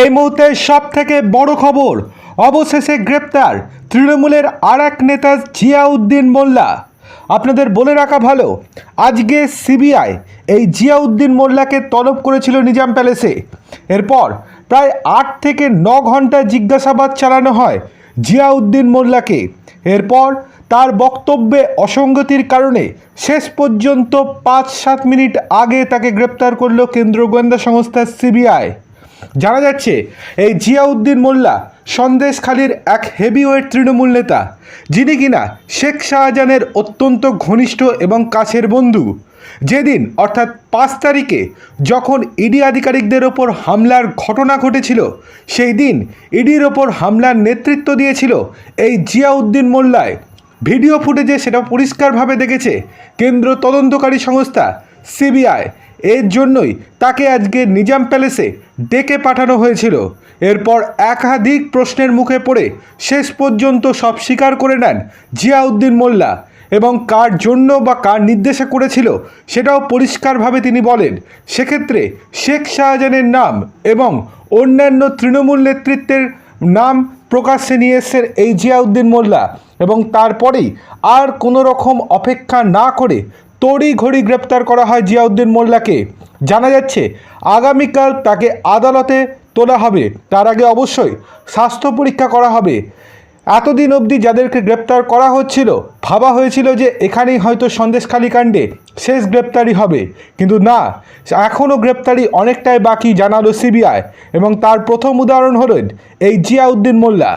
এই মুহূর্তে সব থেকে বড় খবর, অবশেষে গ্রেপ্তার তৃণমূলের আর এক নেতা জিয়াউদ্দিন মোল্লা। আপনাদের বলে রাখা ভালো, আজকে সিবিআই এই জিয়াউদ্দিন মোল্লাকে তলব করেছিল নিজাম প্যালেসে। এরপর প্রায় আট থেকে ন ঘণ্টা জিজ্ঞাসাবাদ চালানো হয় জিয়াউদ্দিন মোল্লাকে। এরপর তার বক্তব্যে অসঙ্গতির কারণে শেষ পর্যন্ত পাঁচ সাত মিনিট আগে তাকে গ্রেপ্তার করল কেন্দ্র গোয়েন্দা সংস্থা সিবিআই। জানা যাচ্ছে, এই জিয়াউদ্দিন মোল্লা সন্দেশখালীর এক হেভিওয়েট তৃণমূল নেতা, যিনি কিনা শেখ শাহজাহানের অত্যন্ত ঘনিষ্ঠ এবং কাছের বন্ধু। যেদিন, অর্থাৎ পাঁচ তারিখে, যখন ইডি আধিকারিকদের ওপর হামলার ঘটনা ঘটেছিল, সেই দিন ইডির ওপর হামলার নেতৃত্ব দিয়েছিল এই জিয়াউদ্দিন মোল্লায়। ভিডিও ফুটেজে সেটা পরিষ্কারভাবে দেখেছে কেন্দ্র তদন্তকারী সংস্থা সিবিআই। এর জন্যই তাকে আজকে নিজাম প্যালেসে ডেকে পাঠানো হয়েছিল। এরপর একাধিক প্রশ্নের মুখে পড়ে শেষ পর্যন্ত সব স্বীকার করে নেন জিয়াউদ্দিন মোল্লা এবং কার জন্য বা কার নির্দেশে করেছিল সেটাও পরিষ্কারভাবে তিনি বলেন। সেক্ষেত্রে শেখ শাহজাহানের নাম এবং অন্যান্য তৃণমূল নেতৃত্বের নাম প্রকাশ্যে নিয়ে এসছেন এই জিয়াউদ্দিন মোল্লা এবং তারপরেই আর কোনো রকম অপেক্ষা না করে তড়ি ঘড়ি গ্রেপ্তার করা হয় জিয়াউদ্দিন মোল্লাকে। জানা যাচ্ছে, আগামীকাল তাকে আদালতে তোলা হবে। তার আগে অবশ্যই স্বাস্থ্য পরীক্ষা করা হবে। এতদিন অবধি যাদেরকে গ্রেপ্তার করা হচ্ছিল, ভাবা হয়েছিল যে এখানেই হয়তো সন্দেশখালী কাণ্ডে শেষ গ্রেপ্তারি হবে। কিন্তু না, এখনও গ্রেপ্তারি অনেকটাই বাকি, জানালো সিবিআই। এবং তার প্রথম উদাহরণ হলেন এই জিয়াউদ্দিন মোল্লা।